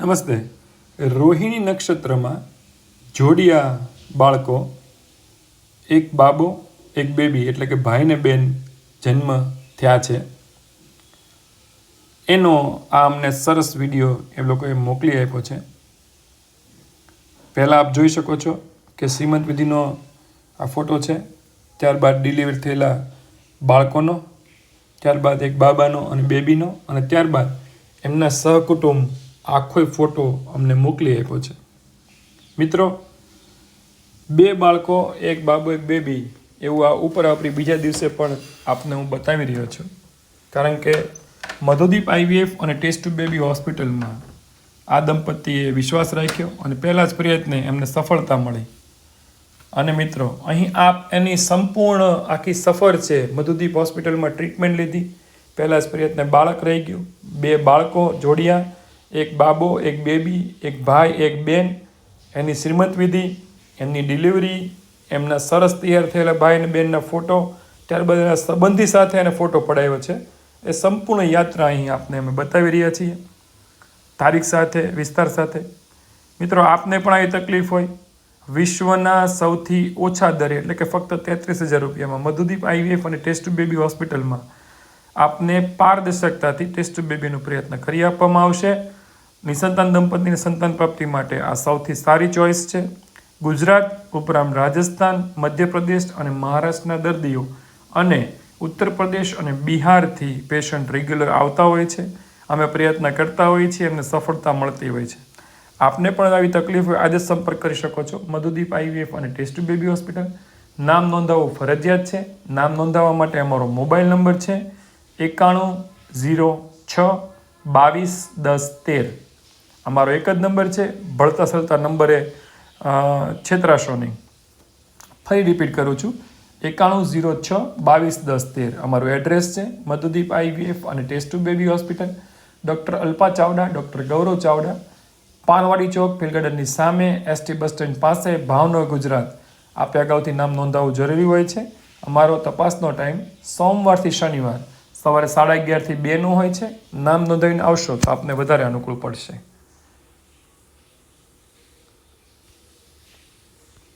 નમસ્તે. રોહિણી નક્ષત્રમાં જોડિયા બાળકો, એક બાબો, એક બેબી, એટલે કે ભાઈ ને બેન જન્મ થયા છે. એનો આ અમને સરસ વીડિયો એ લોકોએ મોકલી આપ્યો છે. પહેલાં આપ જોઈ શકો છો કે શ્રીમંત વિધિનો આ ફોટો છે. ત્યારબાદ ડિલિવર થયેલા બાળકોનો, ત્યારબાદ એક બાબાનો અને બેબીનો અને ત્યારબાદ એમના સહકુટુંબ આખો ફોટો અમને મોકલી આપ્યો છે. મિત્રો, બે બાળકો, એક બાબો, એક બેબી, એવું આ ઉપર આપણી બીજા દિવસે પણ આપને હું બતાવી રહ્યો છું. કારણ કે મધુદીપ આઈવીએફ અને ટેસ્ટ બેબી હોસ્પિટલમાં આ દંપતીએ વિશ્વાસ રાખ્યો અને પહેલાં જ પ્રયત્ને એમને સફળતા મળી. અને મિત્રો, અહીં આપ એની સંપૂર્ણ આખી સફર છે મધુદીપ હોસ્પિટલમાં ટ્રીટમેન્ટ લીધી. પહેલાં જ પ્રયત્ને બાળક રહી ગયું. બે બાળકો જોડિયા. એક બાબો, એક બેબી, એક ભાઈ, એક બેન, એની શ્રીમત વિધિ, એમની ડિલિવરી એમના સરસ તૈયાર થયેલા ભાઈ અને બેનના ફોટો ત્યારબાદ એના સંબંધી સાથે એને ફોટો પડાવ્યો છે. એ સંપૂર્ણ યાત્રા અહીં આપને અમે બતાવી રહ્યા છીએ. તારીખ સાથે, વિસ્તાર સાથે. મિત્રો, આપને પણ આવી તકલીફ હોય, વિશ્વના સૌથી ઓછા દરે, એટલે કે ફક્ત તેત્રીસ હજાર રૂપિયામાં મધુદીપ આઈવીએફ અને ટેસ્ટ બેબી હોસ્પિટલમાં આપને પારદર્શકતાથી ટેસ્ટ બેબીનો પ્રયત્ન કરી આપવામાં આવશે. નિસંતાન દંપતીની સંતાન પ્રાપ્તિ માટે આ સૌથી સારી ચોઈસ છે. ગુજરાત ઉપરાંત રાજસ્થાન, મધ્યપ્રદેશ અને મહારાષ્ટ્રના દર્દીઓ અને ઉત્તર પ્રદેશ અને બિહારથી પેશન્ટ રેગ્યુલર આવતા હોય છે. અમે પ્રયત્ન કરતા હોઈએ છીએ, એમને સફળતા મળતી હોય છે. આપને પણ આવી તકલીફ હોય આજે સંપર્ક કરી શકો છો. મધુદીપ આઈવીએફ અને ટેસ્ટ બેબી હોસ્પિટલ. નામ નોંધાવવું ફરજિયાત છે. નામ નોંધાવવા માટે અમારો મોબાઈલ નંબર છે. એકાણું, ઝીરો, છ, બાવીસ, દસ, તેર. અમારો એક જ નંબર છે, ભળતા સળતા નંબરે છેતરાશો નહીં ફરી રિપીટ કરું છું. એકાણું, ઝીરો, છ, બાવીસ, દસ, તેર. અમારું એડ્રેસ છે, મધુદીપ આઈવીએફ અને test tube baby hospital. Doctor Alpa Chavda, doctor Gaurav Chavda. Panwadi Chowk ફિલગાર્ડનની સામે, એસટી બસ સ્ટેન્ડ પાસે, ભાવનગર, ગુજરાત. આપે અગાઉથી નામ નોંધાવવું જરૂરી હોય છે. અમારો તપાસનો ટાઈમ સોમવારથી શનિવાર. સવારે સાડા અગિયારથી બેનો હોય છે. નામ નોંધાવીને આવશો તો આપને વધારે અનુકૂળ પડશે.